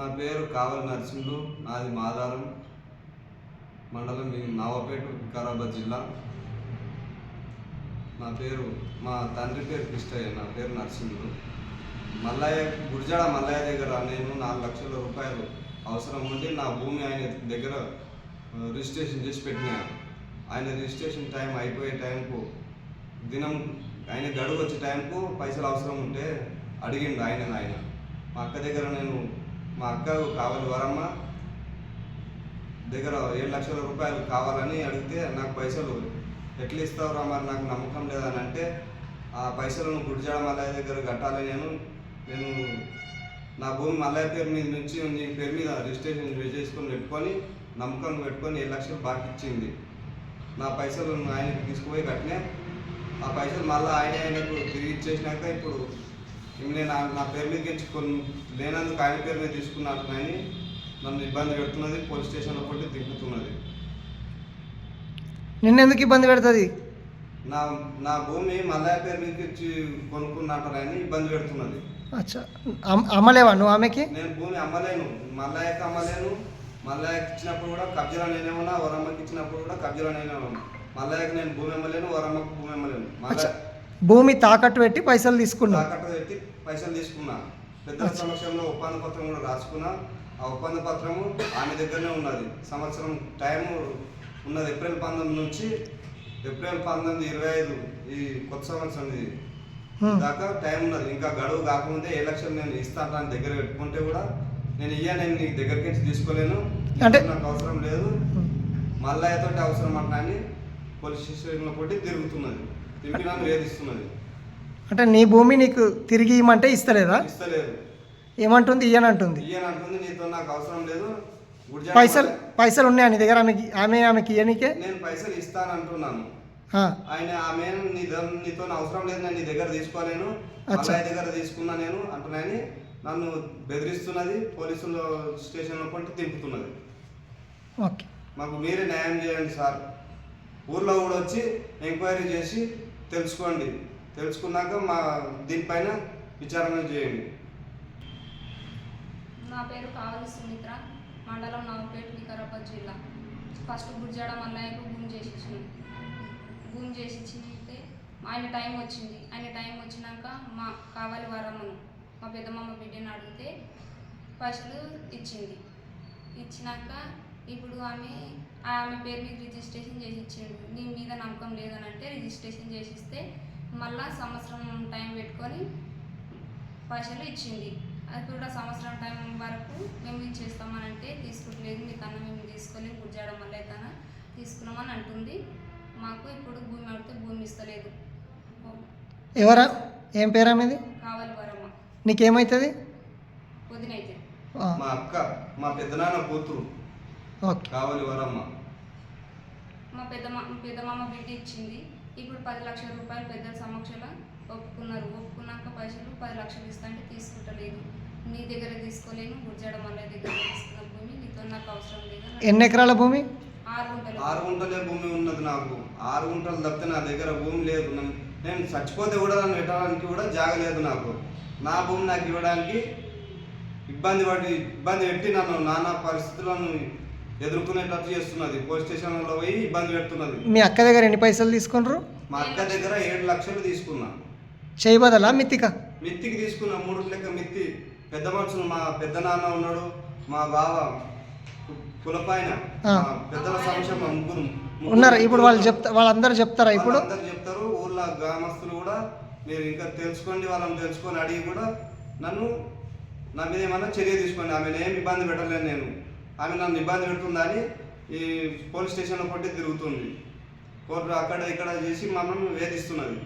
నా పేరు కావలి నరసింహులు నాది మాదారం మండలం ఈ నవాపేట వికారాబాద్ జిల్లా. నా పేరు మా తండ్రి పేరు కృష్ణయ్య నా పేరు నరసింహుడు మల్లయ్య గుడిజాడ మల్లయ్య దగ్గర నేను నాలుగు లక్షల రూపాయలు అవసరం ఉండి నా భూమి ఆయన దగ్గర రిజిస్ట్రేషన్ చేసి పెట్టినా. ఆయన రిజిస్ట్రేషన్ టైం అయిపోయే టైంకు దినం ఆయన గడువు వచ్చే టైంకు పైసలు అవసరం ఉంటే అడిగిండు ఆయన ఆయన. మా అక్క దగ్గర నేను మా అక్కకు కావాలి వరమ్మ. దగ్గర ఏడు లక్షల రూపాయలు కావాలని అడిగితే నాకు పైసలు ఎట్లా ఇస్తావురా మరి నాకు నమ్మకం లేదని అంటే ఆ పైసలను గుడిజాడ మల్లయ్య దగ్గర కట్టాలి నేను. నేను నా భూమి మల్లయ్య పేరు మీద నుంచి నీ పేరు మీద రిజిస్ట్రేషన్ చేసుకొని పెట్టుకొని నమ్మకం పెట్టుకొని ఏడు లక్షలు బాకీ ఇచ్చింది. నా పైసలు ఆయనకి తీసుకుపోయి కట్టినా. ఆ పైసలు మళ్ళీ ఆయన ఆయనకు తిరిగి ఇచ్చేసినాక ఇప్పుడు నేను నా- నా పేరు మీద కొన్ని లేనందుకు ఆయన పేరు మీద తీసుకున్నాను కానీ నన్ను ఇబ్బంది పెడుతున్నది పోలీస్ స్టేషన్లో కొట్టి దింపుతున్నది నిన్నెందుకు ఇబ్బంది పెడుతుంది? నా నా భూమి మల్లయ్య పేరు మీద ఇచ్చి కొనుక్కున్నట్టని ఇబ్బంది పెడుతున్నది. అచ్చా. అమ్- అమ్మలేవా నువ్వు ఆమెకి? నేను భూమి అమ్మలేను. మల్లయ్యకి అమ్మలేను. మల్లయ్యకి ఇచ్చినప్పుడు కూడా కబ్జాలో నేనే ఉన్నా వరమ్మకి ఇచ్చినప్పుడు కూడా కబ్జాలో నేనే ఉన్నా. మల్లయ్యకి నేను భూమి అమ్మలేను వరమ్మకి భూమి అమ్మలేను. మల్లయ్య భూమి తాకట్టు పెట్టి పైసలు తీసుకున్నావు తాకట్టు పెట్టి పైసలు తీసుకున్నా. పెద్దల సమక్షంలో ఒప్పంద పత్రం కూడా రాసుకున్నా. ఆ ఒప్పంద పత్రము ఆమె దగ్గరనే ఉన్నది. సంవత్సరం టైం ఉన్నది ఏప్రిల్ పంతొమ్మిది నుంచి ఏప్రిల్ పంతొమ్మిది ఇరవై ఐదు ఈ కొత్త సంవత్సరం ఇది. దాకా టైం ఉన్నది. ఇంకా గడువు కాకముందే ఏ లక్షలు నేను ఇస్తాను అని దగ్గర పెట్టుకుంటే కూడా నేను ఇయ్య నేను నీ దగ్గరికి నుంచి తీసుకోలేను. అంటే- నాకు అవసరం లేదు. మల్లయ్యతో అవసరం అంటున్నా అని పోలీస్ స్టేషన్లో కొట్టి తిరుగుతున్నది. తిరిగి అంటే నీ భూమి నీకు తిరిగి ఇవ్వమంటే ఇస్తలేదా? ఇస్తలేదు. ఏమంటుంది? ఇయ్యనంటుంది. ఇయ్యని అంటుంది నీతో నాకు అవసరం లేదు. పైసలు పైసలు ఉన్నాయా నీ దగ్గర? ఆమెకి ఆమె ఆమెకి ఇయ్యనికే? నేను పైసలు ఇస్తాను అంటున్నాను ఆ, ఆయన ఆమె నీ ద- నీతో అవసరం లేదు నేను నీ దగ్గర తీసుకోలేను. అచ్చా. దగ్గర తీసుకున్నా నేను అంటున్నాయని నన్ను బెదిరిస్తున్నది పోలీసుల స్టేషన్లో కొట్టి తింపుతున్నది ఓకే. మాకు మీరే న్యాయం చేయండి సార్. ఊర్లో కూడా వచ్చి ఎంక్వైరీ చేసి తెలుసుకోండి. తెలుసుకున్నాక మా దీనిపైన విచారణ చేయండి. నా పేరు కావలి సుమిత్ర. మండలం నవపేట వికారాబాద్ జిల్లా. ఫస్ట్ గుడిజాడ మల్లయ్యకు భూమి చేసి ఇచ్చినాం భూమి చేసి ఇచ్చితే ఆయన టైం వచ్చింది. ఆయన టైం వచ్చినాక మా కావాలి వరమ్మను మా పెద్దమ్మ బిడ్డని అడిగితే పైసలు ఇచ్చింది. ఇచ్చినాక ఇప్పుడు ఆమె ఆమె పేరు మీద రిజిస్ట్రేషన్ చేసి ఇచ్చిండు నీ మీద నమ్మకం లేదని అంటే రిజిస్ట్రేషన్ చేసి ఇస్తే మళ్ళా సంవత్సరం టైం పెట్టుకొని పైసలు ఇచ్చింది. అది కూడా సంవత్సరం టైం వరకు మేము ఇచ్చేస్తామని అంటే తీసుకుంటలేదు మీకన్నా మేము తీసుకోలేము గుజ్జాడం వల్ల కన్నా తీసుకున్నామని అంటుంది. మాకు ఇప్పుడు భూమి అడిగితే భూమి ఇస్తలేదు. ఎవరా? ఏం పేరా మీది కావాలి వరమ్మ. నీకేమవుతుంది వదినైతే మా అక్క మా పెద్దనాన్న కూతురు. కావాలి వరమ్మ. మా పెద్దమ్మ పెద్దమ్మ బిడ్డ ఇచ్చింది. ఇప్పుడు పది లక్షల రూపాయలు పెద్దల సమక్షంలో ఒప్పుకున్నారు. ఒప్పుకున్నాక పైసలు పది లక్షలు ఇస్తా అంటే తీసుకుంటలేదు. నీ దగ్గర తీసుకోలేను గుజ్జాడ మల్లయ్య దగ్గర తీసుకున్న భూమి. నీతో నాకు అవసరం లేదు. ఎన్ని ఎకరాల భూమి? ఆరు గుంటలు ఆరు గుంటలే భూమి ఉన్నది నాకు. ఆరు గుంటలు తప్పితే నా దగ్గర భూమి లేదు. నేను చచ్చిపోతే కూడా నన్ను పెట్టడానికి కూడా జాగ లేదు నాకు. నా భూమి నాకు ఇవ్వడానికి ఇబ్బంది పడి ఇబ్బంది పెట్టి నన్ను నానా పరిస్థితులను ఎదుర్కొనేటట్టు చేస్తున్నది. పోలీస్ స్టేషన్లో పోయి ఇబ్బంది పెడుతున్నది. మీ అక్క దగ్గర ఎన్ని పైసలు తీసుకున్నారు? మా అక్క దగ్గర ఏడు లక్షలు తీసుకున్నా. చేయబదలా మిత్తిక? మిత్తికి తీసుకున్నా. మూడు లెక్క మిత్తి. పెద్ద మనుషులు. మా పెద్ద నాన్న ఉన్నాడు. మా బావ కులపాయన. ఆ. మా పెద్దల సమస్య మా ముగ్గురు ముగ్గురు ఉన్నారా. ఇప్పుడు వాళ్ళు చెప్తా వాళ్ళందరూ చెప్తారా ఇప్పుడు? వాళ్ళందరూ చెప్తారు. ఊర్లో గ్రామస్తులు కూడా మీరు ఇంకా తెలుసుకోండి. వాళ్ళని తెలుసుకొని అడిగి కూడా నన్ను నా మీద ఏమన్నా చర్య తీసుకోండి. ఆమెను ఏం ఇబ్బంది పెట్టలేను నేను. ఆమె నన్ను ఇబ్బంది పెడుతుందని ఈ పోలీస్ స్టేషన్లో కొట్టి తిరుగుతుంది. కోర్టు అక్కడ ఇక్కడ చేసి మనం వేధిస్తున్నది.